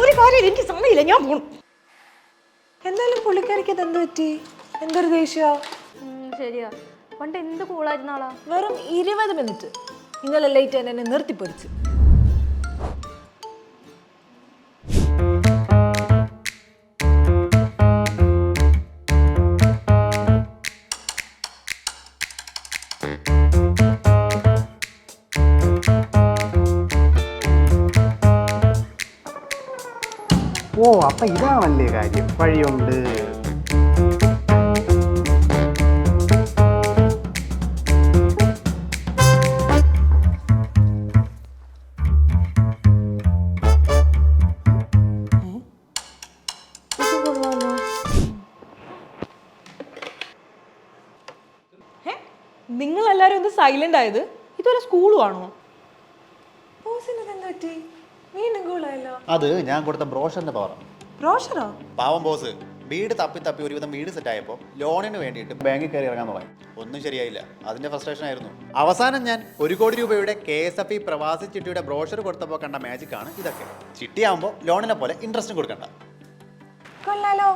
ഒരു കാര്യം എനിക്ക് സമയമില്ല ഞാൻ പോണു. എന്തായാലും പുള്ളിക്കാരിക്ക് ഇത് എന്ത് പറ്റി? എന്തൊരു ദേഷ്യ? ശരിയാ. പണ്ട് എന്ത് കൂളായിരുന്ന ആളാ? വെറും ഇരുപത് മിനിറ്റ്. ഇന്നലെ ലേറ്റ് നിർത്തിപ്പൊരിച്ച് Thank നിർത്തിപ്പൊരിച്ചു ഓ അപ്പൊ ഇതാണല്ലേ കാര്യം. വഴിയുണ്ട്. നിങ്ങൾ എല്ലാവരും ഒന്ന് സൈലന്റ് ആയത്? ഇതൊരു സ്കൂളും ആണോ ബോസിന് ഇത് എന്ത് പറ്റി? വീണ്ടും കൂളായല്ലോ അത് ഞാൻ കൊടുത്ത ബ്രോഷറിന്റെ പവർ ബ്രോഷറോ? പാവം ബോസ് വീട് തപ്പി തപ്പി ഒരുവിധം വീട് സെറ്റ് ആയപ്പോൾ ലോണിന് വേണ്ടിയിട്ട് ബാങ്കിൽ കയറി ഇറങ്ങാൻ തുടങ്ങി ഒന്നും ശരിയായില്ല. അതിന്റെ ഫ്രസ്ട്രേഷൻ ആയിരുന്നു. അവസാനം ഞാൻ ഒരു കോടി രൂപയുടെ കെ എസ് എഫ് ഇ പ്രവാസി ചിട്ടിയുടെ ബ്രോഷർ കൊടുത്തപ്പോൾ കണ്ട മാജിക് ആണ് ഇതൊക്കെ. ചിട്ടിയാകുമ്പോൾ ലോണിനെ പോലെ ഇൻട്രസ്റ്റും കൊടുക്കണ്ട. കൊള്ളാലോ.